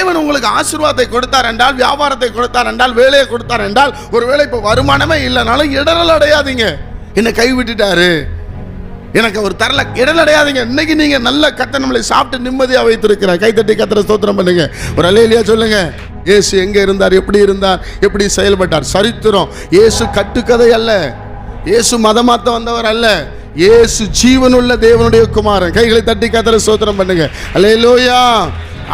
தேவன் உங்களுக்கு ஆசீர்வாதத்தை கொடுத்தார் என்றால் வியாபாரத்தை கொடுத்தார் என்றால் வேலையை கொடுத்தார் என்றால் ஒருவேளை இப்போ வருமானமே இல்லைனாலும் இடரல் அடையாதீங்க. என்னை கை விட்டுட்டாரு. எனக்கு அவர் தரல. இடல் அடையாதீங்க. இன்னைக்கு நீங்க நல்ல கத்த நம்மளை சாப்பிட்டு நிம்மதியாக வைத்திருக்கிறார். கைத்தட்டி கத்திர ஸ்தோத்திரம் பண்ணுங்க. ஒரு அலையிலியா சொல்லுங்க. இயேசு எங்க இருந்தார்? எப்படி இருந்தார்? எப்படி செயல்பட்டார்? சரித்திரம். இயேசு கட்டுக்கதை அல்ல. இயேசு மதமாத்த வந்தவர் அல்ல. இயேசு ஜீவனுள்ள தேவனுடைய குமாரன். கைகளை தட்டி கத்திர ஸ்தோத்திரம் பண்ணுங்க. அல்லேலூயா.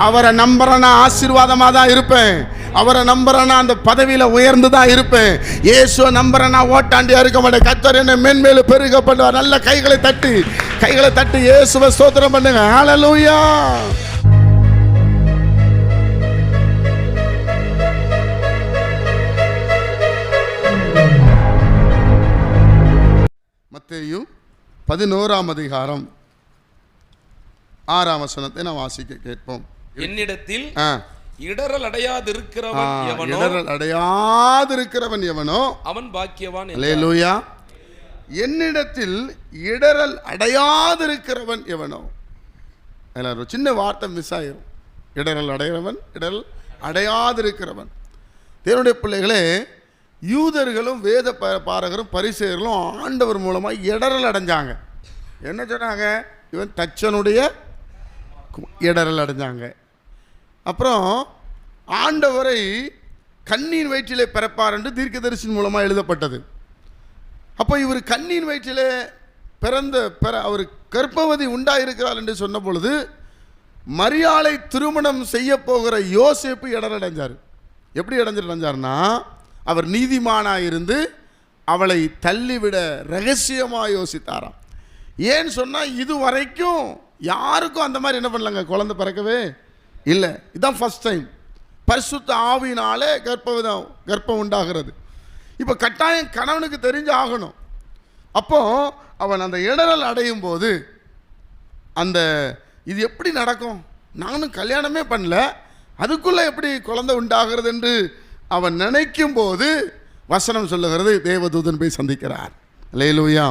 அவரை நம்புறேன்னா ஆசீர்வாதமாக தான் இருப்பேன். அவரை நம்புறேன்னா அந்த பதவியில் உயர்ந்து தான் இருப்பேன். இயேசுவை நம்புறேன்னா ஓட்டாண்டியாக இருக்க மாட்டேன். கத்தர் என்ன மென்மேலு பெருக பண்ணுவார். நல்ல கைகளை தட்டி கைகளை தட்டி இயேசுவை ஸ்தோத்திரம் பண்ணுங்க. ஹalleluya மத்தேயும் பதினோராம் அதிகாரம் ஆறாம் வசனத்தை நாம் வாசிக்க கேட்போம். என்னிடத்தில் இடரல் அடையாதிருக்கிறவன் எவனோ? இடறல் அடையாதிருக்கிறவன் எவனோ? அவன் பாக்கியவான். அல்லேலூயா. என்னிடத்தில் இடறல் அடையாதிருக்கிறவன் எவனோ? அதில் ஒரு சின்ன வார்த்தை மிஸ் ஆயிரும். இடறல் அடைகிறவன் இடறல் அடையாதிருக்கிறவன். தேவனுடைய பிள்ளைகளே யூதர்களும் வேத ப- பாரகரும் பரிசெயர்களும் ஆண்டவர் மூலமாக இடறல் அடைஞ்சாங்க என்ன சொன்னாங்க? இவன் தச்சனுடைய இடறல் அடைஞ்சாங்க அப்புறம் ஆண்டவரை கண்ணின் வயிற்றிலே பிறப்பார் என்று தீர்க்கதரிசின் மூலமாக எழுதப்பட்டது. அப்போ இவர் கண்ணின் வயிற்றிலே பிறந்த பிற அவர் கர்ப்பவதி உண்டாயிருக்கிறார் என்று சொன்ன பொழுது மரியாளை திருமணம் செய்ய போகிற யோசிப்பு இடரடைஞ்சார். எப்படி இடைஞ்சிடஞ்சார்னா அவர் நீதிமானாக இருந்து அவளை தள்ளிவிட ரகசியமாக யோசித்தாராம். ஏன்னு சொன்னால் இது வரைக்கும் யாருக்கும் அந்த மாதிரி என்ன பண்ணலங்க? குழந்தை பிறக்கவே இல்லை இதுதான் ஃபஸ்ட் டைம் பரிசுத்த ஆவினாலே கர்ப்பவிதம் கர்ப்பம் உண்டாகிறது. இப்போ கட்டாயம் கணவனுக்கு தெரிஞ்சு ஆகணும். அப்போ அவன் அந்த இடரல் அடையும் போது அந்த இது எப்படி நடக்கும்? நானும் கல்யாணமே பண்ணல அதுக்குள்ளே எப்படி குழந்தை உண்டாகிறது என்று அவன் நினைக்கும் போது வசனம் சொல்லுகிறது தேவதூதன் போய் சந்திக்கிறார். லேலூயா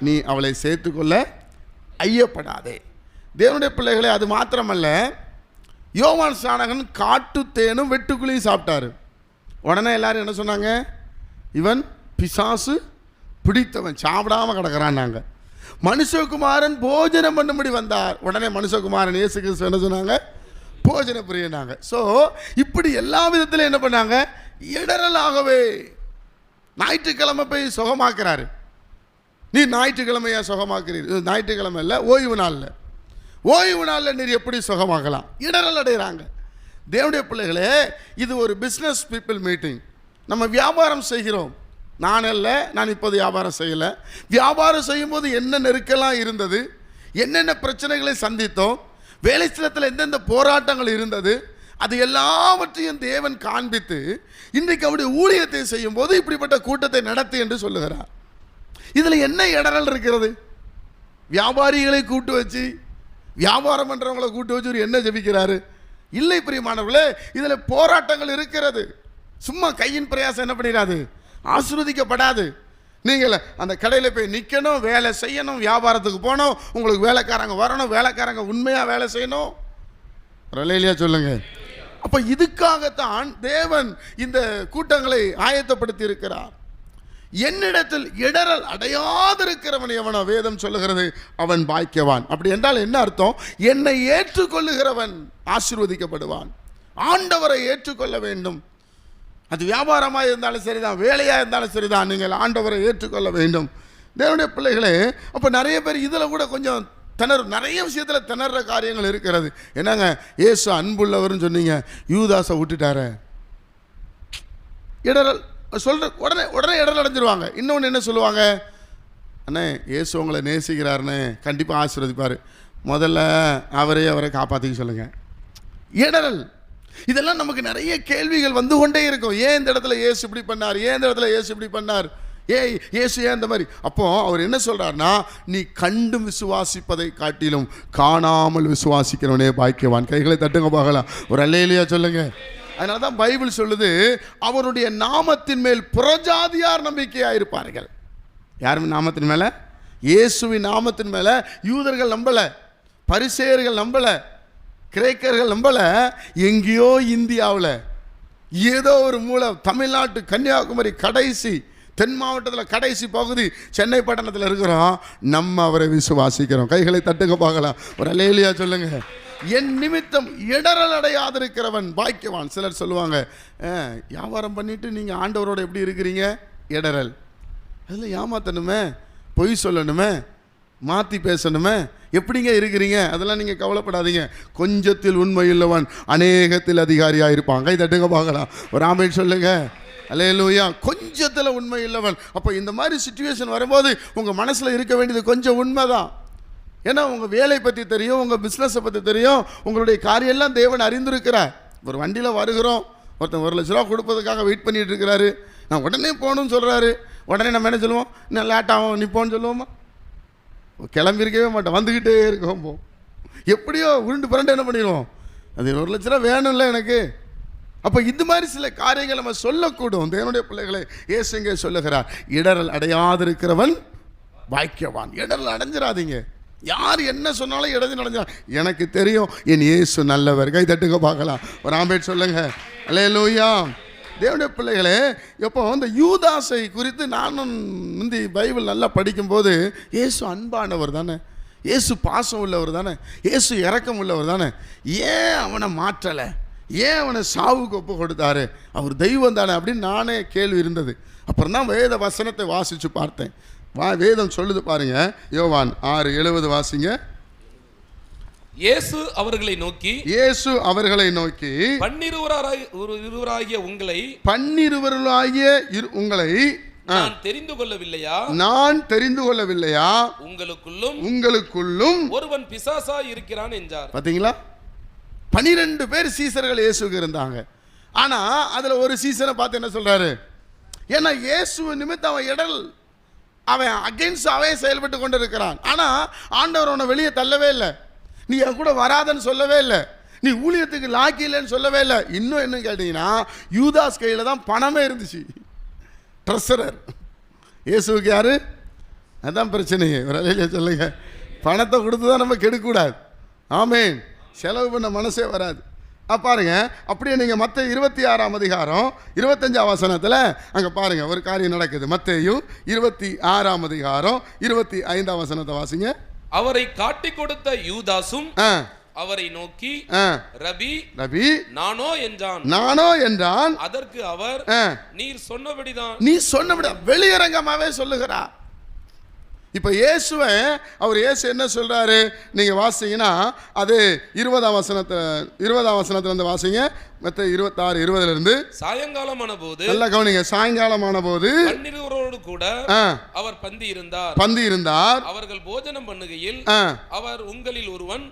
நீ அவளை சேர்த்துக்கொள்ள ஐயப்படாதே. தேவனுடைய பிள்ளைகளை அது மாத்திரமல்ல யோவான் ஸ்நானகன் காட்டு தேனும் வெட்டுக்குழியும் சாப்பிட்டாரு. உடனே எல்லாரும் என்ன சொன்னாங்க? இவன் பிசாசு பிடித்தவன் சாப்பிடாம கிடக்கிறான் நாங்கள் மனுஷகுமாரன் போஜனம் பண்ணும்படி வந்தார். உடனே மனுஷகுமாரன் இயேசு கிறிஸ்து என்ன சொன்னாங்க? போஜன பிரியனாங்க ஸோ இப்படி எல்லா விதத்திலும் என்ன பண்ணாங்க? இடரலாகவே ஞாயிற்றுக்கிழமை போய் சுகமாக்குறாரு. நீ ஞாயிற்றுக்கிழமையா சுகமாக்குறீர்? ஞாயிற்றுக்கிழமை இல்லை ஓய்வு நாளில். ஓய்வு நாளில் நீர் எப்படி சுகமாகலாம்? இடரல் அடைகிறாங்க. தேவனுடைய பிள்ளைகளே இது ஒரு பிஸ்னஸ் பீப்புள் மீட்டிங் நம்ம வியாபாரம் செய்கிறோம். நான் அல்ல நான் இப்போது வியாபாரம் செய்யலை. வியாபாரம் செய்யும்போது என்ன நெருக்கெல்லாம் இருந்தது? என்னென்ன பிரச்சனைகளை சந்தித்தோம்? வேலை ஸ்தலத்தில் எந்தெந்த போராட்டங்கள் இருந்தது? அது எல்லாவற்றையும் தேவன் காண்பித்து இன்றைக்கு அவருடைய ஊழியத்தை செய்யும்போது இப்படிப்பட்ட கூட்டத்தை நடத்து என்று சொல்லுகிறார். இதில் என்ன இடரல் இருக்கிறது? வியாபாரிகளை கூட்டு வச்சு வியாபாரம் பண்ணுறவங்களை கூட்டு வச்சு என்ன ஜெபிக்கிறாரு? இல்லை பிரியமானவர்களே இதில் போராட்டங்கள் இருக்கிறது. சும்மா கையின் பிரயாசம் என்ன பண்ணிடாது? ஆசீர்வதிக்கப்படாது. நீங்கள் அந்த கடையில் போய் நிற்கணும் வேலை செய்யணும் வியாபாரத்துக்கு போகணும் உங்களுக்கு வேலைக்காரங்க வரணும் வேலைக்காரங்க உண்மையாக வேலை செய்யணும். ரலையிலியா சொல்லுங்க. அப்போ இதுக்காகத்தான் தேவன் இந்த கூட்டங்களை ஆயத்தப்படுத்தி இருக்கிறார். என்னிடத்தில் இடரல் அடையாதிருக்கிறவன் எவனோ வேதம் சொல்லுகிறது அவன் பாய்க்கவான். அப்படி என்றால் என்ன அர்த்தம்? என்னை ஏற்றுக்கொள்ளுகிறவன் ஆசிர்வதிக்கப்படுவான். ஆண்டவரை ஏற்றுக்கொள்ள வேண்டும். அது வியாபாரமாக இருந்தாலும் சரிதான் வேலையாக இருந்தாலும் சரிதான். நீங்கள் ஆண்டவரை ஏற்றுக்கொள்ள வேண்டும். தேவனுடைய பிள்ளைகளே அப்போ நிறைய பேர் இதில் கூட கொஞ்சம் திணறு நிறைய விஷயத்தில் திணற காரியங்கள் இருக்கிறது. என்னங்க? ஏசு அன்புள்ளவர்னு சொன்னீங்க. யூதாசை விட்டுட்டாரே. இடரல் சொல்கிற உடனே உடனே இடம் அடைஞ்சிருவாங்க. இன்னொன்று என்ன சொல்லுவாங்க? அண்ணே இயேசு உங்களை நேசிக்கிறாருன்னு கண்டிப்பாக ஆசீர்வதிப்பார். முதல்ல அவரே அவரை காப்பாற்றிக்க சொல்லுங்கள் இடரல் இதெல்லாம் நமக்கு நிறைய கேள்விகள் வந்து கொண்டே இருக்கும். ஏன் இந்த இடத்துல ஏசு இப்படி பண்ணார்? ஏன் இந்த இடத்துல இயேசு இப்படி பண்ணார்? ஏய் இயேசு ஏன் இந்த மாதிரி? அப்போ அவர் என்ன சொல்கிறாருன்னா நீ கண்டும் விசுவாசிப்பதை காட்டிலும் காணாமல் விசுவாசிக்கிறவனே பாக்கியவான். கைகளை தட்டுங்க பார்க்கலாம். ஒரு அல்லையிலையா சொல்லுங்கள் அதனால தான் பைபிள் சொல்லுது அவருடைய நாமத்தின் மேல் புறஜாதியார் நம்பிக்கையாக இருப்பார்கள் யாரும் நாமத்தின் மேலே? இயேசுவின் நாமத்தின் மேலே? யூதர்கள் நம்பலை பரிசேயர்கள் நம்பலை கிரேக்கர்கள் நம்பலை எங்கேயோ இந்தியாவில் ஏதோ ஒரு மூலம் தமிழ்நாட்டு கன்னியாகுமரி கடைசி தென் மாவட்டத்தில் கடைசி பகுதி சென்னை பட்டணத்தில் இருக்கிறோம். நம்ம அவரை விசுவாசிக்கிறோம். கைகளை தட்டுங்க பார்க்கலாம். ஒரு அலேலியா சொல்லுங்கள் என் நிமித்தம் இடரல் அடையாதிருக்கிறவன் பாக்கியவான். சிலர் சொல்லுவாங்க வியாபாரம் பண்ணிட்டு நீங்கள் ஆண்டவரோட எப்படி இருக்கிறீங்க? இடரல் அதில் ஏமாத்தணுமே? பொய் சொல்லணுமே? மாற்றி பேசணுமே? எப்படிங்க இருக்கிறீங்க? அதெல்லாம் நீங்கள் கவலைப்படாதீங்க. கொஞ்சத்தில் உண்மையுள்ளவன் அநேகத்தில் அதிகாரியாக இருப்பான் கை தட்டுங்க பார்க்கலாம். ஒரு ஆமேன் சொல்லுங்க. அலையலூயா கொஞ்சத்தில் உண்மை இல்லவன் அப்போ இந்த மாதிரி சுச்சுவேஷன் வரும்போது உங்கள் மனசில் இருக்க வேண்டியது கொஞ்சம் உண்மை தான் ஏன்னா உங்கள் வேலை பற்றி தெரியும் உங்கள் பிஸ்னஸை பற்றி தெரியும். உங்களுடைய காரியெல்லாம் தேவன் அறிந்திருக்கிறார். ஒரு வண்டியில் வருகிறோம். ஒருத்தன் ஒரு லட்ச ரூபா கொடுப்பதுக்காக வெயிட் பண்ணிட்டு இருக்கிறாரு. நான் உடனே போகணும்னு சொல்கிறாரு உடனே நம்ம என்ன சொல்லுவோம்? இன்னும் லேட் ஆகும் நிப்போன்னு சொல்லுவோமா? கிளம்பியிருக்கவே மாட்டோம். வந்துக்கிட்டே இருக்கோம் போ. எப்படியோ உருண்டு புரண்டு என்ன பண்ணிடுவோம்? அது ஒரு லட்ச ரூபா வேணும்ல எனக்கு. அப்போ இது மாதிரி சில காரியங்கள் நம்ம சொல்லக்கூடும். தேவனுடைய பிள்ளைகளை இயேசுங்க சொல்லுகிறார். இடரல் அடையாதிருக்கிறவன் பாக்கியவான். இடரல் அடைஞ்சிடாதீங்க யார் என்ன சொன்னாலும் இடது நடந்தா எனக்கு தெரியும் என் இயேசு நல்லவர். கை தட்டுங்க பார்க்கலாம். ஒரு ஆம்பேட் சொல்லுங்க. அல்லேலூயா தேவனுடைய பிள்ளைகளே எப்போ இந்த யூதாசை குறித்து நானும் முந்தி பைபிள் நல்லா படிக்கும்போது இயேசு அன்பானவர் தானே. இயேசு பாசம் உள்ளவர் தானே. இயேசு இறக்கம் உள்ளவர் தானே. ஏன் அவனை மாற்றலை? ஏன் அவனை சாவுக்கு ஒப்பு கொடுத்தாரு? அவர் தெய்வம் தானே அப்படின்னு நானே கேள்வி இருந்தது. அப்புறம் தான் வேத வசனத்தை வாசித்து பார்த்தேன். வா வேதம் சொல்லுது பாருங்க. யோவான் ஆறு எழுபது வாசிங்க. இயேசு அவர்களை நோக்கி இயேசு அவர்களை நோக்கி இருவராகிய உங்களை பன்னிருவர்களாகிய உங்களை நான் தெரிந்து கொள்ளவில்லையா? நான் தெரிந்து கொள்ளவில்லையா? உங்களுக்குள்ளும் உங்களுக்குள்ளும் ஒருவன் பிசாசா இருக்கிறான் என்றார். பார்த்தீங்களா பனிரெண்டு பேர் சீசர்கள் இயேசுக்கு இருந்தாங்க. ஆனா அதுல ஒரு சீசனை பார்த்து என்ன சொல்றாரு? ஏன்னா இயேசு நிமித்தம் அவன் இடல் அவன் அகெயின்ஸ்டாகவே செயல்பட்டு கொண்டு இருக்கிறான் ஆனால் ஆண்டவர் உன்னை வெளியே தள்ளவே இல்லை. நீ என் கூட வராதன்னு சொல்லவே இல்லை. நீ ஊழியத்துக்கு லாக்கி இல்லைன்னு சொல்லவே இல்லை. இன்னும் என்ன கேட்டீங்கன்னா யூதாஸ் கையில் தான் பணமே இருந்துச்சு. ட்ரெஸரர் இயேசுக்கு யாரு? அதான் பிரச்சனையே. ஒரு சொல்லுங்க. பணத்தை கொடுத்து தான் நம்ம கெடுக்கக்கூடாது ஆமேன். செலவு பண்ண மனசே வராது. பாருங்க. அப்படியே நீங்கள் மற்ற இருபத்தி ஆறாம் அதிகாரம் இருபத்தஞ்சாம் வசனத்தில் அங்கே பாருங்க ஒரு காரியம் நடக்குது. மத்தேயும் இருபத்தி ஆறாம் அதிகாரம் இருபத்தி ஐந்தாம் வசனத்தை வாசிங்க. அவரை காட்டிக் கொடுத்த யூதாசும் அவரை நோக்கி ரபி ரவி நானோ என்றான். நானோ என்றான். அதற்கு அவர் நீர் சொன்னபடிதான். நீ சொன்னபடி வெளியரங்கமாவே சொல்லுகிறா. இப்போ இயேசுவன் அவர் இயேசு என்ன சொல்கிறாரு நீங்கள் வாசிங்கன்னா அது இருபதாம் வசனத்தை இருபதாம் வசனத்தில் இருந்து வாசிங்க. மற்ற இருபத்தாறு இருபதுல இருந்து சாயங்காலமான போது நல்லா கவனிங்க சாயங்காலமான போது பன்னிருவரோடு கூட அவர் பந்தி இருந்தார் பந்தி இருந்தார் அவர்கள் போஜனம் பண்ணுகையில் அவர் உங்களில் ஒருவன்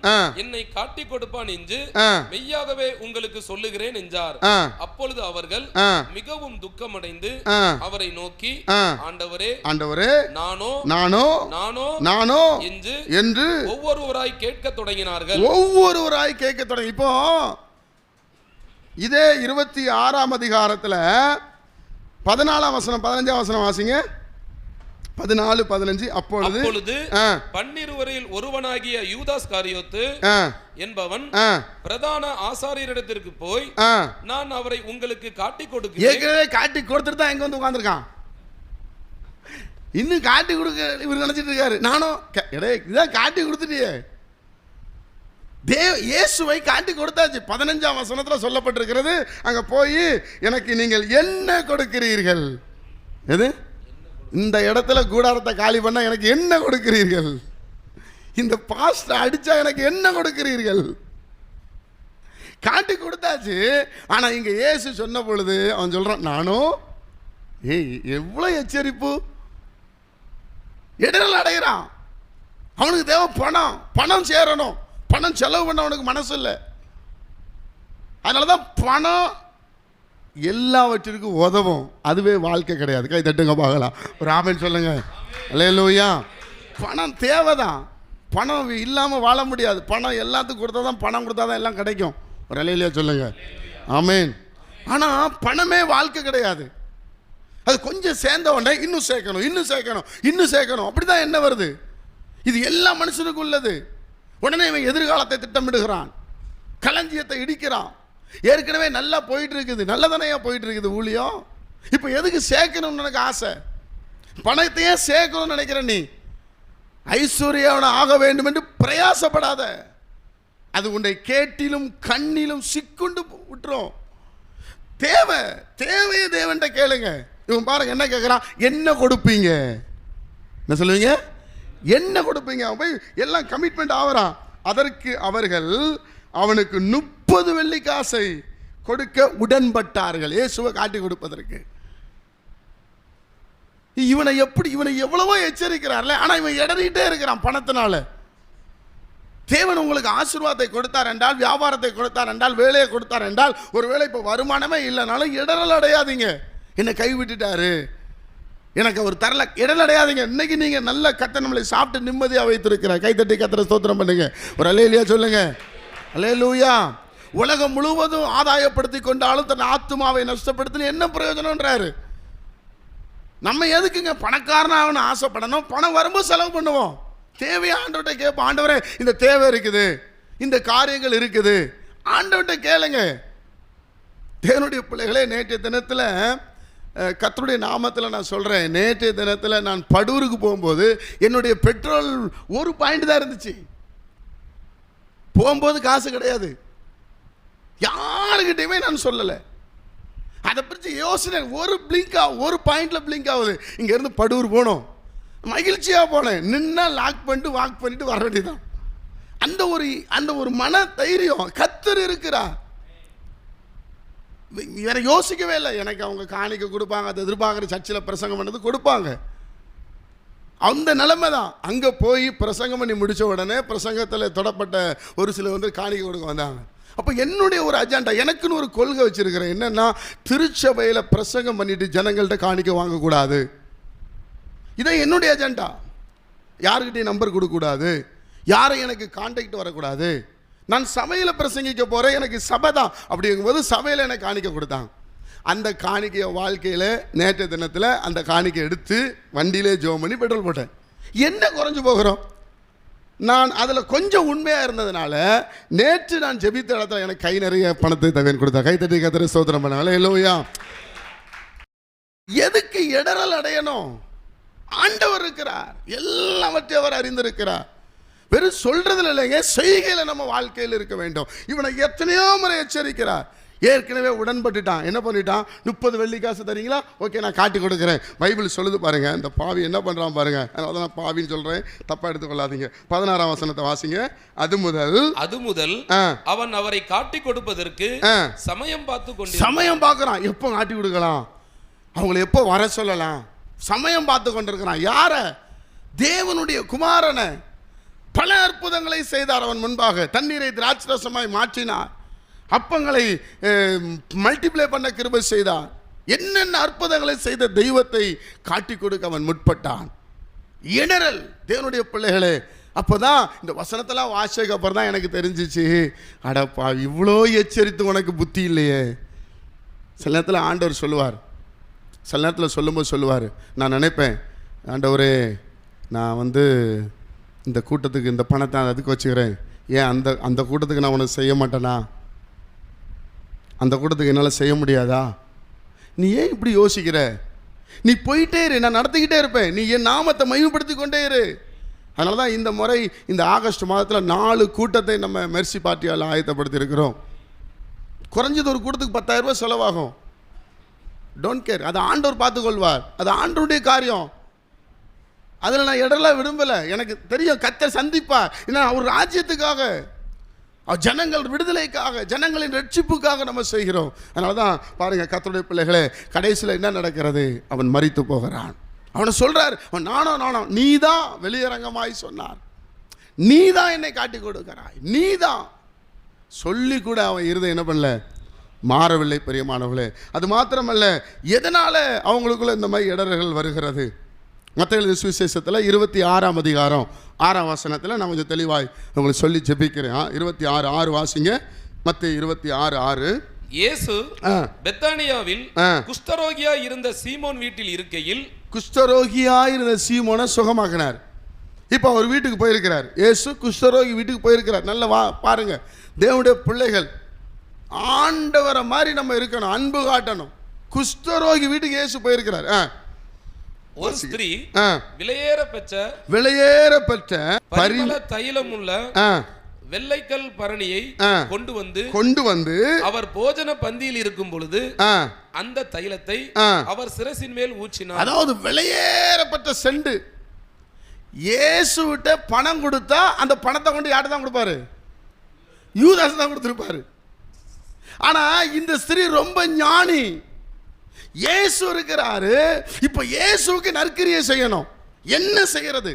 என்னை காட்டிக் கொடுப்பான் என்று மெய்யாகவே உங்களுக்கு சொல்லுகிறேன் என்றார். அப்பொழுது அவர்கள் மிகவும் துக்கமடைந்து அவரை நோக்கி. ஆண்டவரே ஆண்டவரே நானோ நானோ நானோ நானோ என்று என்று ஒவ்வொருவராய் கேட்கத் தொடங்கினார்கள். ஒவ்வொருவராய் கேட்க தொடங்கி இப்போ இதே இருபத்தி ஆறாம் அதிகாரத்தில் பதினாலாம் வசனம் பதினஞ்சாம் வசனம் வாசிங்க. பதினாலு பதினஞ்சு அப்பொழுது பன்னிருவரில் ஒருவனாகிய யூதாஸ் காரியோத்து என்பவன் பிரதான ஆசாரியரிடத்திற்கு போய் நான் அவரை உங்களுக்கு காட்டிக் கொடுக்கிறேன். ஏற்கனவே காட்டி கொடுத்துட்டு தான் எங்க வந்து உட்காந்துருக்கான் இன்னும் காட்டி கொடுக்க இவர் நினைச்சிட்டு இருக்காரு. நானும் இதான் காட்டி கொடுத்துட்டியே. தேவ இயேசுவை காட்டி கொடுத்தாச்சு. பதினஞ்சாம் வசனத்தில் சொல்லப்பட்டிருக்கிறது அங்கே போய் எனக்கு நீங்கள் என்ன கொடுக்கிறீர்கள்? எது? இந்த இடத்துல கூடாரத்தை காலி பண்ணால் எனக்கு என்ன கொடுக்கிறீர்கள்? இந்த பாஸ்ட் அடித்தா எனக்கு என்ன கொடுக்கிறீர்கள்? காட்டி கொடுத்தாச்சு. ஆனால் இங்கே இயேசு சொன்ன பொழுது அவன் சொல்கிறான் நானும் ஏய் எவ்வளோ எச்சரிப்பு? இடரல் அடைகிறான். அவனுக்கு தேவை பணம் பணம் சேரணும். பணம் செலவு பண்ண அவனுக்கு மனசு இல்லை. அதனால தான் பணம் எல்லாவற்றிற்கும் உதவும். அதுவே வாழ்க்கை கிடையாது. கை தட்டுங்க பார்க்கலாம். ஒரு ஆமென் சொல்லுங்க. இல்லையா பணம் தேவை தான் பணம் இல்லாமல் வாழ முடியாது. பணம் எல்லாத்துக்கும் கொடுத்தா தான் பணம் கொடுத்தா தான் எல்லாம் கிடைக்கும். ஒரு அலையிலையா சொல்லுங்க. ஆமீன் ஆனால் பணமே வாழ்க்கை கிடையாது. அது கொஞ்சம் சேர்ந்த உடனே இன்னும் சேர்க்கணும் இன்னும் சேர்க்கணும் இன்னும் சேர்க்கணும். அப்படி தான் என்ன வருது? இது எல்லா மனுஷனுக்கும் உள்ளது. உடனே இவன் எதிர்காலத்தை திட்டமிடுகிறான். களஞ்சியத்தை இடிக்கிறான். ஏற்கனவே நல்லா போயிட்டு இருக்குது நல்லதானையா போயிட்டு இருக்குது ஊழியம் இப்போ எதுக்கு சேர்க்கணும்னு எனக்கு ஆசை? பணத்தையே சேர்க்கணும்னு நினைக்கிற நீ. ஐஸ்வர்யாவன ஆக வேண்டும் என்று பிரயாசப்படாத. அது உன்னை கேட்டிலும் கண்ணிலும் சிக்குண்டு விட்டுரும். தேவை தேவையை தேவன்ட்ட கேளுங்க. இவன் பாருங்க என்ன கேட்குறான் என்ன கொடுப்பீங்க? என்ன சொல்லுவீங்க? என்ன கொடுப்பீங்க? அவன் போய் எல்லாம் கமிட்மெண்ட் ஆகிறான் அதற்கு அவர்கள் அவனுக்கு முப்பது வெள்ளி காசை கொடுக்க உடன்பட்டார்கள். இயேசுவை காட்டி கொடுப்பதற்கு. இவனை எப்படி இவனை எவ்வளவோ எச்சரிக்கிறார்ல. ஆனால் இவன் இடறிட்டே இருக்கிறான் பணத்தினால. தேவன் உங்களுக்கு ஆசீர்வாதத்தை கொடுத்தார் என்றால் வியாபாரத்தை கொடுத்தார் என்றால் வேலையை கொடுத்தார் என்றால் ஒருவேளை இப்போ வருமானமே இல்லைனாலும் இடரல் அடையாதீங்க. என்னை கைவிட்டுட்டாரு எனக்கு அவர் தரல. இடல் அடையாதீங்க. இன்னைக்கு நீங்கள் நல்ல கத்த நம்மளை சாப்பிட்டு நிம்மதியாக வைத்திருக்கிறார். கைத்தட்டி கத்திர ஸ்தோத்திரம் பண்ணுங்க. ஒரு அலையிலியா சொல்லுங்க. அலையலூயா உலகம் முழுவதும் ஆதாயப்படுத்தி கொண்டாலும் தன் ஆத்மாவை நஷ்டப்படுத்தி என்ன பிரயோஜனம்ன்றாரு? நம்ம எதுக்குங்க பணக்காரனாகனு ஆசைப்படணும்? பணம் வரும்போது செலவு பண்ணுவோம். தேவையா? ஆண்டவர்கிட்ட கேட்போம். ஆண்டவரே இந்த தேவை இருக்குது. இந்த காரியங்கள் இருக்குது. ஆண்டவர்கிட்ட கேளுங்க. தேவனுடைய பிள்ளைகளே நேற்றைய தினத்தில் கத்தருடைய நாமத்தில் நான் சொல்கிறேன் நேற்றைய தினத்தில் நான் படூருக்கு போகும்போது என்னுடைய பெட்ரோல் ஒரு பாயிண்ட் தான் இருந்துச்சு. போகும்போது காசு கிடையாது. யாருக்கிட்டையுமே நான் சொல்லலை. அதை பற்றி யோசனை ஒரு பிளிங்க் ஆகும் ஒரு பாயிண்டில் பிளிங்க் ஆகுது. இங்கேருந்து படூர் போனோம். மகிழ்ச்சியாக போனேன். நின்னா லாக் பண்ணிட்டு வாக் பண்ணிட்டு வர வேண்டியதான் அந்த ஒரு அந்த ஒரு மன தைரியம் கத்தர் இருக்கிறா வேற யோசிக்கவே இல்லை. எனக்கு அவங்க காணிக்க கொடுப்பாங்க அதை எதிர்பார்க்குற சர்ச்சில் பிரசங்கம் பண்ணது கொடுப்பாங்க. அந்த நிலைமை தான். அங்கே போய் பிரசங்கம் பண்ணி முடித்த உடனே பிரசங்கத்தில் தொடப்பட்ட ஒரு சிலர் வந்து காணிக்க கொடுக்க வந்தாங்க. அப்போ என்னுடைய ஒரு அஜெண்டா எனக்குன்னு ஒரு கொள்கை வச்சுருக்கிறேன். என்னென்னா திருச்சபையில் பிரசங்கம் பண்ணிட்டு ஜனங்கள்கிட்ட காணிக்க வாங்கக்கூடாது. இதான் என்னுடைய அஜெண்டா யாருக்கிட்டையும் நம்பர் கொடுக்கக்கூடாது. யாரும் எனக்கு காண்டாக்ட் வரக்கூடாது. நான் சபையில் பிரசங்கிக்க போகிறேன் எனக்கு சபை தான் அப்படிங்கும்போது சபையில் எனக்கு காணிக்க கொடுத்தாங்க. அந்த காணிக்கையை வாழ்க்கையில் நேற்று தினத்தில் அந்த காணிக்கை எடுத்து வண்டியிலே ஜோம் பண்ணி பெட்ரோல் போட்டேன். என்ன குறைஞ்சு போகிறோம்? நான் அதில் கொஞ்சம் உண்மையாக இருந்ததுனால நேற்று நான் ஜெபித்த இடத்துல எனக்கு கை நிறைய பணத்தை தவிர கொடுத்தா. கை தட்டி கத்திர சோதனம் பண்ணால இல்லையா எதுக்கு இடரல் அடையணும்? ஆண்டவர் இருக்கிறார். எல்லாவற்றையும் அவர் அறிந்திருக்கிறார். வெறும் சொல்றதுல இல்லைங்க செய்கையில நம்ம வாழ்க்கையில் இருக்க வேண்டும். இவனை எத்தனையோ முறை எச்சரிக்கிறார். ஏற்கனவே உடன்பட்டுட்டான். என்ன பண்ணிட்டான்? முப்பது வெள்ளி காசு தரீங்களா? ஓகே நான் காட்டி கொடுக்குறேன். பைபிள் சொல்லுது பாருங்க இந்த பாவி என்ன பண்றான் பாருங்க. அதனால தான் நான் பாவின்னு சொல்றேன். தப்பா எடுத்துக்கொள்ளாதீங்க. பதினாறாம் வசனத்தை வாசிங்க. அது முதல் அது முதல் அவன் அவரை காட்டி கொடுப்பதற்கு சமயம் பார்த்து கொண்டு சமயம் பார்க்குறான். எப்போ காட்டி கொடுக்கலாம்? அவங்கள எப்போ வர சொல்லலாம்? சமயம் பார்த்து கொண்டிருக்கிறான். யார? தேவனுடைய குமாரனை. பல அற்புதங்களை செய்தார் அவன் முன்பாக. தண்ணீரை திராட்சரசமாய் மாற்றினார். அப்பங்களை மல்டிப்ளை பண்ண கிருபை செய்தார். என்னென்ன அற்புதங்களை செய்த தெய்வத்தை காட்டி கொடுக்க அவன் முற்பட்டான். இடரல் தேவனுடைய பிள்ளைகளே அப்பதான் இந்த வசனத்தெல்லாம் வாசிக்க அப்புறம் தான் எனக்கு தெரிஞ்சிச்சு. அடப்பா இவ்வளோ எச்சரித்து உனக்கு புத்தி இல்லையே. சில நேரத்தில் ஆண்டவர் சொல்லுவார். சில நேரத்தில் சொல்லும்போது சொல்லுவார். நான் நினைப்பேன் ஆண்டவரே நான் வந்து இந்த கூட்டத்துக்கு இந்த பணத்தை அதுக்கு வச்சுக்கிறேன்? ஏன் அந்த அந்த கூட்டத்துக்கு நான் உனக்கு செய்ய மாட்டேனா? அந்த கூட்டத்துக்கு என்னால் செய்ய முடியாதா? நீ ஏன் இப்படி யோசிக்கிற? நீ போயிட்டே இரு நான் நடத்திக்கிட்டே இருப்பேன். நீ என் நாமத்தை மையப்படுத்தி கொண்டே இரு. அதனால தான் இந்த முறை இந்த ஆகஸ்ட் மாதத்தில் நாலு கூட்டத்தை நம்ம மெர்சி பார்ட்டியால் ஆயத்தப்படுத்தியிருக்கிறோம். குறைஞ்சது ஒரு கூட்டத்துக்கு பத்தாயிரரூபா செலவாகும். டோன்ட் கேர் அதை ஆண்டவர் பார்த்துக்கொள்வார். அது ஆண்டருடைய காரியம். அதில் நான் இடலாம் விரும்பலை. எனக்கு தெரியும் கத்த சந்திப்பா. ஏன்னா அவர் ராஜ்யத்துக்காக ஜனங்கள் விடுதலைக்காக ஜனங்களின் ரட்சிப்புக்காக நம்ம செய்கிறோம். அதனால தான் பாருங்கள் கத்தருடைய பிள்ளைகளே கடைசியில் என்ன நடக்கிறது? அவன் மறித்து போகிறான். அவனை சொல்கிறார் அவன் நானோ நானோ நீ தான் வெளியரங்கமாய் சொன்னார். நீ தான் என்னை காட்டி கொடுக்கிறாய். நீ தான் சொல்லி கூட அவன் இருதை என்ன பண்ணல? மாறவில்லை பெரியமானவர்களே. அது மாத்திரமல்ல எதனால் அவங்களுக்குள்ள இந்த மாதிரி இடர்கள் வருகிறது? மற்ற சுவிசேஷத்தில் இருபத்தி ஆறாம் அதிகாரம் ஆறாம் வசனத்தில் நான் கொஞ்சம் தெளிவாய் உங்களுக்கு சொல்லி ஜெபிக்கிறேன். இருபத்தி ஆறு ஆறு வாசிங்க. மற்ற இருபத்தி ஆறு ஆறு. இயேசு பெத்தானியாவில். குஷ்டரோகியா இருந்த சீமோன் வீட்டில் இருக்கையில் குஷ்டரோகியாக இருந்த சீமோனை சுகமாக்கினார். இப்போ அவர் வீட்டுக்கு போயிருக்கிறார். இயேசு குஷ்டரோகி வீட்டுக்கு போயிருக்கிறார். நல்ல வா பாருங்க. தேவனுடைய பிள்ளைகள் ஆண்டவரை மாதிரி நம்ம இருக்கணும் அன்பு காட்டணும். குஷ்டரோகி வீட்டுக்கு இயேசு போயிருக்கிறார். ஆ, ஒரு ஸ்திரீ. விலையேற பெற்ற விலையேற பெற்ற பரி பரிமள தைலம் உள்ள வெள்ளைக்கல் பரணியை. கொண்டு வந்து கொண்டு வந்து அவர் போஜன பந்தியில் இருக்கும் பொழுது அந்த தைலத்தை. அவர் சிரசின் மேல் ஊற்றினார். அதாவது விலையேறப்பட்ட செண்டு. இயேசுவிட்ட பணம் கொடுத்தா அந்த பணத்தை கொண்டு யார்கிட்ட தான் கொடுப்பாரு? யூதாஸ் தான் கொடுத்துருப்பாரு. ஆனா இந்த ஸ்திரீ ரொம்ப ஞானி. இயேசு இருக்கிறாரு. இப்போ இயேசுக்கு நற்கிரியை செய்யணும். என்ன செய்யறது?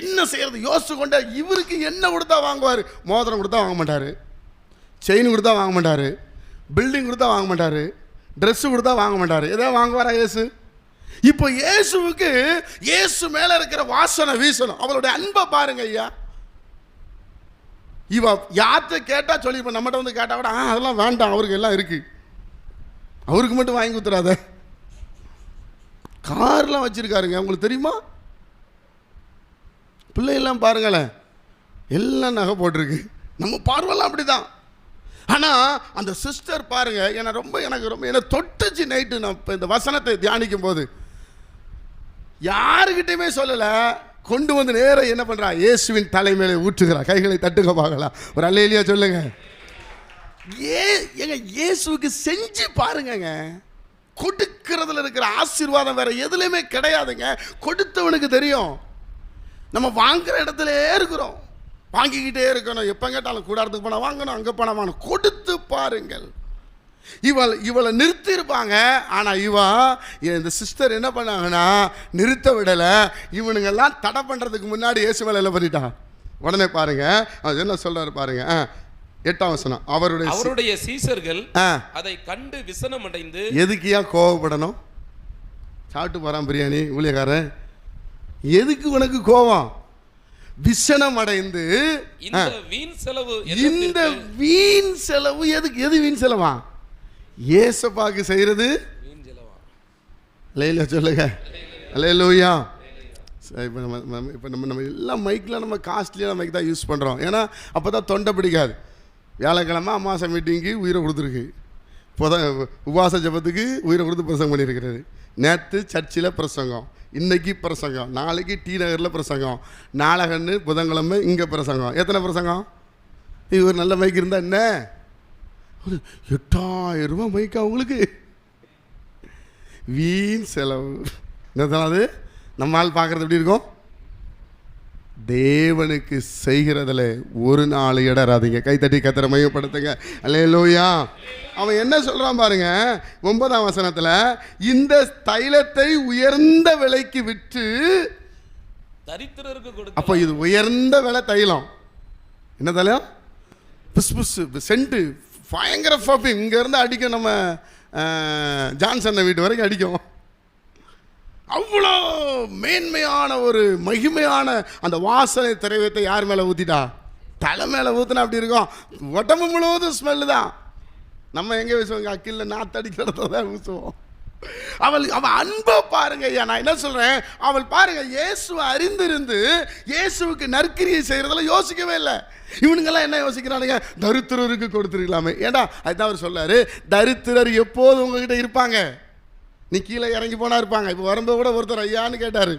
என்ன செய்யறது? யோசிச்சு கொண்டா இவருக்கு என்ன கொடுத்தா வாங்குவார்? மோதிரம் கொடுத்தா வாங்க மாட்டாரு. செயின் கொடுத்தா வாங்க மாட்டாரு. பில்டிங் கொடுத்தா வாங்க மாட்டாரு. ட்ரெஸ்ஸு கொடுத்தா வாங்க மாட்டாரு. எதாவது வாங்குவாரா இயேசு? இப்போ இயேசுவுக்கு இயேசு மேல இருக்கிற வாசனை வீசணும். அவளுடைய அன்பை பாருங்க ஐயா. இவ யார்கிட்ட கேட்டா சொல்லி இப்போ நம்மகிட்ட வந்து கேட்டா கூட ஆ அதெல்லாம் வேண்டாம். அவருக்கு எல்லாம் இருக்கு. அவருக்கு மட்டும் வாங்கி கொடுத்துறாத. கார்லாம் வச்சுருக்காருங்க. உங்களுக்கு தெரியுமா? பிள்ளையெல்லாம் பாருங்களேன். எல்லாம் நகை போட்டிருக்கு. நம்ம பார்வைலாம் அப்படிதான். ஆனால் அந்த சிஸ்டர் பாருங்க என்னை ரொம்ப எனக்கு ரொம்ப என்னை தொட்டுச்சு நைட்டு நான் இப்போ இந்த வசனத்தை தியானிக்கும் போது. யாருக்கிட்டையுமே சொல்லலை. கொண்டு வந்து நேரம் என்ன பண்ணுறா இயேசுவின் தலைமையில ஊற்றுகிறா. கைகளை தட்டுக்க பார்க்கலாம். ஒரு அல்லையிலையா சொல்லுங்கள் ஏ எங்க இயேசுவுக்கு செஞ்சு பாருங்கங்க. கொடுக்கிறதுல இருக்கிற ஆசீர்வாதம் வேற எதுலையுமே கிடையாதுங்க. கொடுத்தவனுக்கு தெரியும். நம்ம வாங்குற இடத்துல இருக்கிறோம். வாங்கிக்கிட்டே இருக்கணும். எப்போ கேட்டாலும் கூடாரத்துக்கு போனால் வாங்கணும் அங்கே போனால் வாங்கணும். கொடுத்து பாருங்கள். இவள் இவளை நிறுத்தியிருப்பாங்க. ஆனால் இவா இந்த சிஸ்டர் என்ன பண்ணாங்கன்னா நிறுத்த விடலை. இவனுங்கெல்லாம் தடை பண்ணுறதுக்கு முன்னாடி இயேசு வேலையில் என்ன பண்ணிட்டான்? உடனே பாருங்கள் அது என்ன சொல்கிறார் பாருங்க. எட்டாம் வசனம் அவருடைய அவருடைய சீசர்கள் அதை கண்டு விசனம் அடைந்து எதுக்கு ஏன் கோவப்படணும்? சாப்பிட்டு போகிறான் பிரியாணி ஊழியக்காரன். எதுக்கு உனக்கு கோவம்? விசனம் அடைந்து இந்த வீண் செலவு இந்த வீண் செலவு எதுக்கு? எது வீண் செலவா? ஏசப்பாக்கு செய்யறது வீண் செலவா? லைல சொல்லுங்க. லைலூயா. இப்போ நம்ம நம்ம இப்போ நம்ம நம்ம எல்லாம் மைக்கில் நம்ம காஸ்ட்லியான மைக் தான் யூஸ் பண்ணுறோம் ஏன்னா அப்போ தான் தொண்டை பிடிக்காது. வியாழக்கிழமை அமாவாசை மீட்டிங்க்கு உயிரை கொடுத்துருக்கு. புத உபாச ஜபத்துக்கு உயிரை கொடுத்து பிரசங்கம் பண்ணியிருக்கிறாரு நேற்று சர்ச்சில் பிரசங்கம் இன்றைக்கி பிரசங்கம் நாளைக்கு டி நகரில் பிரசங்கம் நாளகன்னு புதன்கிழமை இங்கே பிரசங்கம். எத்தனை பிரசங்கம்? இது ஒரு நல்ல மைக் இருந்தால் என்ன? எட்டாயிரம் ரூபாய் மைக் உங்களுக்கு? வீண் செலவு. என்னதான் அது? நம்ம ஆள் பார்க்குறது எப்படி இருக்கும்? தேவனுக்கு செய்கிறதுல ஒரு நாள் இடராதீங்க கைத்தட்டி கத்திர மையப்படுத்துங்க. அல்லேலூயா. அவன் என்ன சொல்றான் பாருங்க? ஒன்பதாம் வசனத்துல இந்த தைலத்தை உயர்ந்த விலைக்கு விற்று தரித்திரருக்கு அப்போ இது உயர்ந்த விலை தைலம். என்ன தைலம்? புஸ் புஸ் சென்ட்டு. பயங்கர பர்ஃப்யூம் இங்கேருந்து அடிக்கும் நம்ம அஹ், ஜான்சன் வீட்டு வரைக்கும் அடிக்கும். அவ்வளோ மேன்மையான ஒரு மகிமையான அந்த வாசனை திரைவத்தை யார் மேலே ஊற்றிட்டா தலை மேலே ஊற்றினா அப்படி இருக்கும். உடம்பு முழுவதும் ஸ்மெல்லு தான். நம்ம எங்கே வீசுவோங்க அக்கில்ல நாத்தடிக்கிறத தான் வீசுவோம் அவள் அவள் அன்பை பாருங்க ஐயா. நான் என்ன சொல்கிறேன் அவள் பாருங்க இயேசுவை அறிந்திருந்து இயேசுவுக்கு நற்கிரியை செய்கிறதெல்லாம் யோசிக்கவே இல்லை. இவனுங்கெல்லாம் என்ன யோசிக்கிறானுங்க? தரித்திரருக்கு கொடுத்துருக்கலாமே. ஏண்டா? அதுதான் அவர் சொல்லாரு தரித்திரர் எப்போதும் உங்ககிட்ட இருப்பாங்க. நீ கீழே இறங்கி போனால் இருப்பாங்க. இப்போ வரும்போது கூட ஒருத்தர் ஐயான்னு கேட்டார்.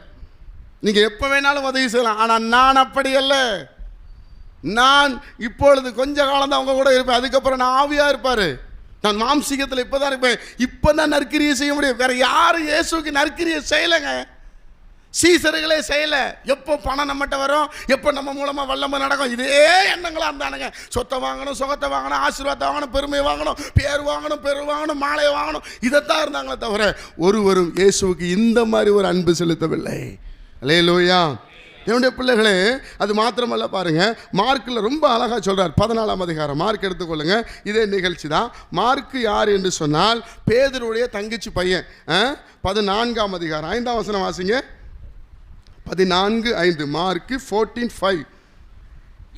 நீங்கள் எப்போ வேணாலும் உதவி செய்யலாம். ஆனால் நான் அப்படி அல்ல. நான் இப்பொழுது கொஞ்ச காலம் தான் அவங்க கூட இருப்பேன். அதுக்கப்புறம் நான் ஆவியாக இருப்பார். நான் மாம்சீகத்தில் இப்போ தான் இருப்பேன். இப்போ தான் நற்கிரியை செய்ய முடியும். வேறு யாரும் இயேசுக்கு நற்கிரியை செய்யலைங்க. சீசர்களே செய்யலை. எப்போ பணம் நம்மகிட்ட வரும்? எப்போ நம்ம மூலமாக வல்லமை நடக்கும்? இதே எண்ணங்களாக இருந்தானுங்க. சொத்தை வாங்கணும் சுகத்தை வாங்கணும் ஆசீர்வாதத்தை வாங்கணும் பெருமை வாங்கணும் பேர் வாங்கணும் பெரு வாங்கணும் மாலையை வாங்கணும். இதைத்தான் இருந்தாங்களே தவிர ஒருவரும் இயேசுவுக்கு இந்த மாதிரி ஒரு அன்பு செலுத்தவில்லை. அல்லேலூயா. என்னுடைய பிள்ளைகளே அது மாத்திரமல்ல பாருங்க. மார்க்கில் ரொம்ப அழகாக சொல்கிறார் பதினாலாம் அதிகாரம். மார்க் எடுத்துக்கொள்ளுங்க. இதே நிகழ்ச்சி தான் மார்க்கு யார் என்று சொன்னால் பேதருடைய தங்கச்சி பையன். ஆ? பதினான்காம் அதிகாரம். ஐந்தாம் வசனம் வாசிங்க. பதினான்கு ஐந்து மார்க்கு ஃபோர்டீன் ஃபைவ்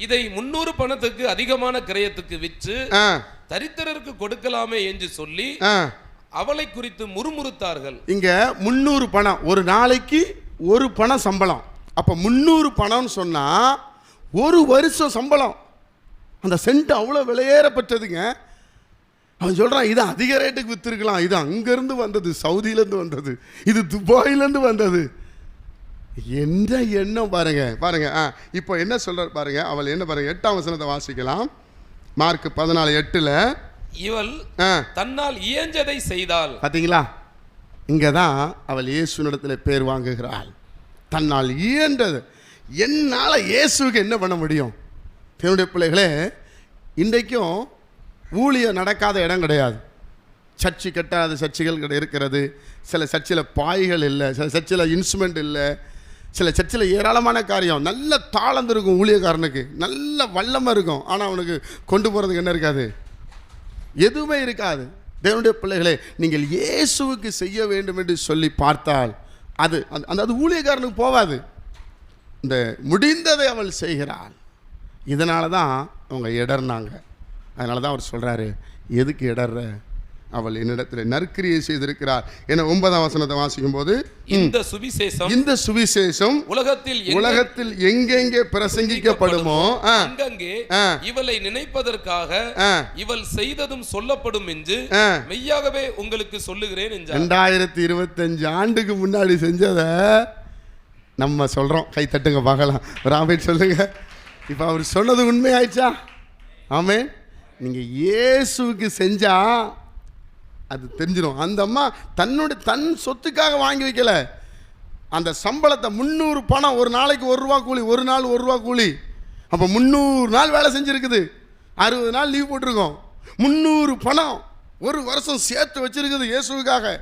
இதை முன்னூறு பணத்துக்கு அதிகமான கிரயத்துக்கு விற்று தரித்திரருக்கு கொடுக்கலாமே என்று சொல்லி அவளை குறித்து முறுமுறுத்தார்கள். இங்க முந்நூறு பணம் ஒரு நாளைக்கு ஒரு பணம் சம்பளம். அப்போ முந்நூறு பணம்னு சொன்னா ஒரு வருஷம் சம்பளம். அந்த சென்ட் அவ்வளோ விலையேறப்பட்டதுங்க அவன் சொல்கிறான் இது அதிக ரேட்டுக்கு விற்றுருக்கலாம் இது அங்கேருந்து வந்தது சவுதியிலேருந்து வந்தது. இது துபாயிலேருந்து வந்தது. என்ன எண்ணம் பாருங்க பாருங்க ஆ இப்போ என்ன சொல்றார் பாருங்க அவள் என்ன பாருங்க எட்டாம் வசனத்தை வாசிக்கலாம். மார்க் பதினாலு எட்டில் இவள் தன்னால் இயஞ்சதை செய்தால் பார்த்தீங்களா இங்கே தான் அவள் இயேசுனிடத்தில் பேர் வாங்குகிறாள். தன்னால் இயன்றது. என்னால் இயேசுவுக்கு என்ன பண்ண முடியும்? தேவனுடைய பிள்ளைகளே இன்றைக்கும் ஊழியம் நடக்காத இடம் கிடையாது. சர்ச்சு கட்டாத சர்ச்சுகள் இருக்கிறது. சில சர்ச்சில் பாய்கள் இல்லை சில சர்ச்சில் இன்ஸ்ட்ருமெண்ட் இல்லை சில சர்ச்சில் ஏராளமான காரியம். நல்ல தாளந்து இருக்கும் ஊழியக்காரனுக்கு. நல்ல வல்லமை இருக்கும். ஆனால் அவனுக்கு கொண்டு போகிறதுக்கு என்ன இருக்காது? எதுவுமே இருக்காது. தேவனுடைய பிள்ளைகளே நீங்கள் இயேசுவுக்கு செய்ய வேண்டும் என்று சொல்லி பார்த்தால் அது அந்த அந்த- அது ஊழியக்காரனுக்கு போகாது இந்த முடிந்ததை அவள் செய்கிறாள். இதனால தான் அவங்க இடர்னாங்க. அதனால தான் அவர் சொல்கிறாரு எதுக்கு இடர்ற? அவள் என்னிடத்தில் நற்கிரியை செய்திருக்கிறார் என ஒன்பதாம் வசனத்தை வாசிக்கும் போது இந்த சுவிசேஷம் இந்த சுவிசேஷம் உலகத்தில் உலகத்தில் எங்கெங்கே பிரசங்கிக்கப்படுமோ அங்கங்கே. இவளை நினைப்பதற்காக. இவள் செய்ததும் சொல்லப்படும் என்று. மெய்யாகவே உங்களுக்கு சொல்லுகிறேன் ரெண்டாயிரத்தி இருபத்தஞ்சு ஆண்டுக்கு முன்னாடி செஞ்சதை நம்ம சொல்கிறோம் கை தட்டுங்க பார்க்கலாம் ராமேன் சொல்லுங்க இப்போ அவர் சொன்னது உண்மையாயிடுச்சா ஆமே நீங்கள் இயேசுவுக்கு செஞ்சா அது தெரிஞ்சிடும். அந்த அம்மா தன்னுடைய தன் சொத்துக்காக வாங்கி வைக்கல. அந்த சம்பளத்தை முந்நூறு பணம் ஒரு நாளைக்கு ஒரு ரூபா கூலி ஒரு நாள் ஒரு ரூபா கூலி. அப்போ முந்நூறு நாள் வேலை செஞ்சுருக்குது. அறுபது நாள் லீவ் போட்டிருக்கோம். முந்நூறு பணம் ஒரு வருஷம் சேர்த்து வச்சிருக்குது இயேசுக்காக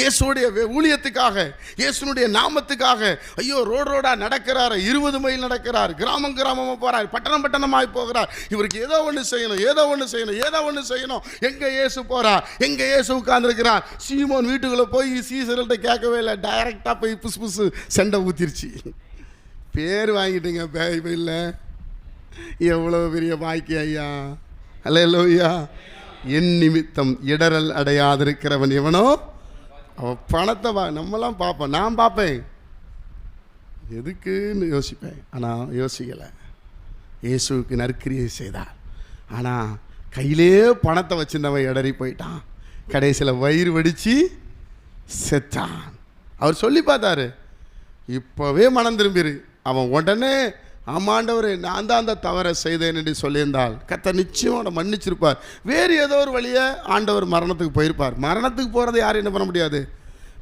இயேசுடைய ஊழியத்துக்காக இயேசுனுடைய நாமத்துக்காக ஐயோ ரோடு ரோடாக நடக்கிறாரு இருபது மைல் நடக்கிறார் கிராமம் கிராமமாக போகிறார் பட்டணம் பட்டணமாய் போகிறார். இவருக்கு ஏதோ ஒன்று செய்யணும் ஏதோ ஒன்று செய்யணும் ஏதோ ஒன்று செய்யணும். எங்கே இயேசு போகிறார் எங்கே இயேசு உட்கார்ந்துருக்கிறார்? சீமோன் வீட்டுக்குள்ளே போய் சீசர்கள்ட்ட கேட்கவே இல்லை. டைரெக்டாக போய் புசு புசு சண்டை ஊத்திருச்சு. பேர் வாங்கிட்டீங்க பைபிளில். எவ்வளோ பெரிய பாக்கியம் ஐயா. அல்லையா என் நிமித்தம் இடரல் அடையாதிருக்கிறவன் எவனோ? அவன் பணத்தை வா நம்மலாம் பார்ப்போம். நான் பார்ப்பேன். எதுக்குன்னு யோசிப்பேன். ஆனால் யோசிக்கலை. இயேசுவுக்கு நற்கிரியை செய்தார். ஆனால் கையிலே பணத்தை வச்சிருந்தவன் இடறி போயிட்டான். கடைசியில் வயிறு வெடித்து செத்தான். அவர் சொல்லி பார்த்தாரு இப்போவே மனம் திரும்பிடு அவன் உடனே ஆமாண்டவர் நான் தான் அந்த தவறை செய்தேன் என்று சொல்லியிருந்தால் கத்த நிச்சயம் அவனை மன்னிச்சிருப்பார். வேறு ஏதோ ஒரு வழியை ஆண்டவர் மரணத்துக்கு போயிருப்பார். மரணத்துக்கு போகிறத யாரும் என்ன பண்ண முடியாது?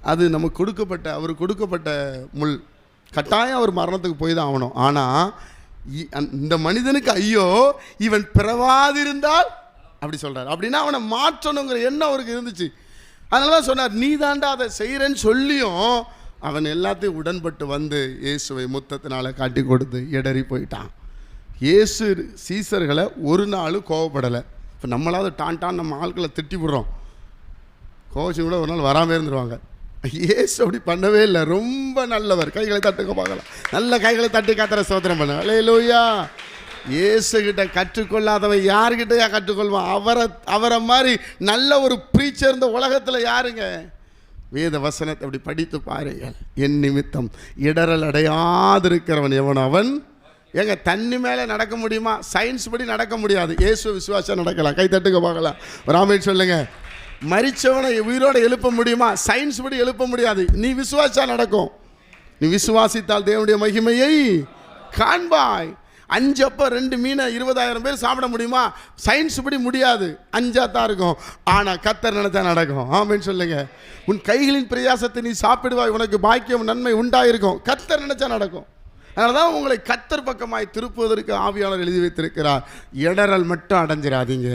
அது நமக்கு கொடுக்கப்பட்ட அவர் கொடுக்கப்பட்ட முள். கட்டாயம் அவர் மரணத்துக்கு போய் தான் ஆகணும். ஆனால் இ- இந்த மனிதனுக்கு ஐயோ இவன் பிறவாதிருந்தால் அப்படி சொல்கிறார் அப்படின்னா அவனை மாற்றணுங்கிற எண்ணம் அவருக்கு இருந்துச்சு. அதனால தான் சொன்னார் நீ தாண்டா அதை செய்கிறேன்னு சொல்லியும் அவன் எல்லாத்தையும் உடன்பட்டு வந்து இயேசுவை முத்தத்தினால காட்டி கொடுத்து இடறி போயிட்டான். இயேசு சீசர்களை ஒரு நாளும் கோவப்படலை. இப்போ நம்மளாவது டான் டான் நம்ம ஆட்களை திட்டி விடுறோம். கோவச்சு கூட ஒரு நாள் வராமல் இருந்துருவாங்க. இயேசு அப்படி பண்ணவே இல்லை. ரொம்ப நல்லவர். கைகளை தட்டுக்க பார்க்கலாம். நல்ல கைகளை தட்டி காத்துற சோதனை பண்ண லோய்யா இயேசு கிட்ட கற்றுக்கொள்ளாதவன் யார்கிட்டயா கற்றுக்கொள்வான்? அவரை அவரை மாதிரி நல்ல ஒரு ப்ரீச்சர் இந்த உலகத்தில் யாருங்க? வேத வசனத்தை அப்படி படித்து பாருங்கள். என் நிமித்தம் இடரல் அடையாதிருக்கிறவன் எவன் அவன்? ஏங்க தண்ணி மேலே நடக்க முடியுமா? சயின்ஸ் படி நடக்க முடியாது. இயேசு விசுவாசம் நடக்கலாம் கை தட்டுக்க பார்க்கலாம் ராமேஷ் சொல்லுங்க. மரிச்சவனை உயிரோட எழுப்ப முடியுமா? சயின்ஸ் படி எழுப்ப முடியாது. நீ விசுவாசா நடக்கும். நீ விசுவாசித்தால் தேவனுடைய மகிமையை காண்பாய். அஞ்சு அப்போ ரெண்டு மீனை இருபதாயிரம் பேர் சாப்பிட முடியுமா? சயின்ஸ் படி முடியாது. அஞ்சாக தான் இருக்கும். ஆனால் கத்தர் நினைச்சா நடக்கும். ஆமின்னு சொல்லுங்க. உன் கைகளின் பிரயாசத்தை நீ சாப்பிடுவாய். உனக்கு பாக்கியம் நன்மை உண்டாயிருக்கும். கத்தர் நினைச்சா நடக்கும். அதனால தான் உங்களை கத்தர் பக்கமாய் திருப்புவதற்கு ஆவியாளர் எழுதி வைத்திருக்கிறார். இடரல் மட்டும் அடைஞ்சிடாதீங்க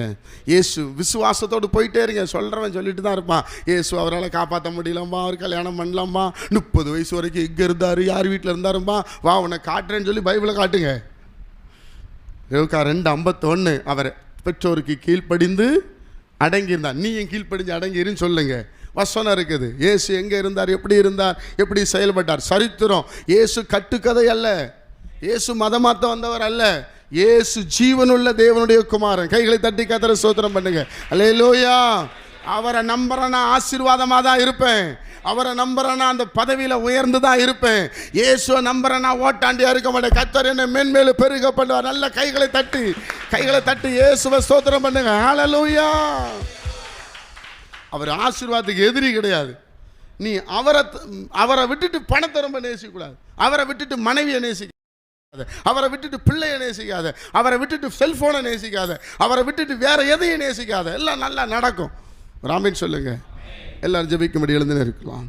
இயேசு விசுவாசத்தோடு போயிட்டே இருங்க. சொல்கிறவன் சொல்லிட்டு தான் இருப்பான். இயேசு அவரால் காப்பாற்ற முடியலம்மா அவர் கல்யாணம் பண்ணலாமா முப்பது வயசு வரைக்கும் இங்கே இருந்தார். யார் வீட்டில் இருந்தாரும்மா வா உன்னை காட்டுறேன்னு சொல்லி பைபிளை காட்டுங்க. யோகா ரெண்டு ஐம்பத்தொன்று அவர் பெற்றோருக்கு கீழ்ப்படிந்து அடங்கியிருந்தார். நீயும் கீழ்ப்படிஞ்சு அடங்கிருன்னு சொல்லுங்க. வசனம் இருக்குது. ஏசு எங்கே இருந்தார்? எப்படி இருந்தார்? எப்படி செயல்பட்டார்? சரித்திரம். ஏசு கட்டுக்கதை அல்ல. ஏசு மதமாத்த வந்தவர் அல்ல. ஏசு ஜீவனுள்ள தேவனுடைய குமாரன். கைகளை தட்டி கத்திர சோதனம் பண்ணுங்க. அல்லேலூயா. அவரை நம்புறேன்னா ஆசீர்வாதமாக தான் இருப்பேன். அவரை நம்புறேன்னா அந்த பதவியில் உயர்ந்து தான் இருப்பேன். இயேசுவை நம்புறேன்னா ஓட்டாண்டியாக இருக்க மாட்டேன். கத்தர் என்ன மேன்மேலும் பெருக பண்ணுவார். நல்ல கைகளை தட்டி கைகளை தட்டி இயேசுவை சோதனம் பண்ணுங்க. ஹalleluya அவர் ஆசீர்வாதத்துக்கு எதிரி கிடையாது. நீ அவரை அவரை விட்டுட்டு பணத்தை ரொம்ப நேசிக்கக்கூடாது. அவரை விட்டுட்டு மனைவியை நேசிக்க அவரை விட்டுட்டு பிள்ளையை நேசிக்காத. அவரை விட்டுட்டு செல்போனை நேசிக்காத. அவரை விட்டுட்டு வேற எதையும் நேசிக்காத. எல்லாம் நல்லா நடக்கும். ராமின் சொல்லுங்கள் எல்லாரும் ஜபிக்கும்படி எழுந்துன்னு இருக்கலாம்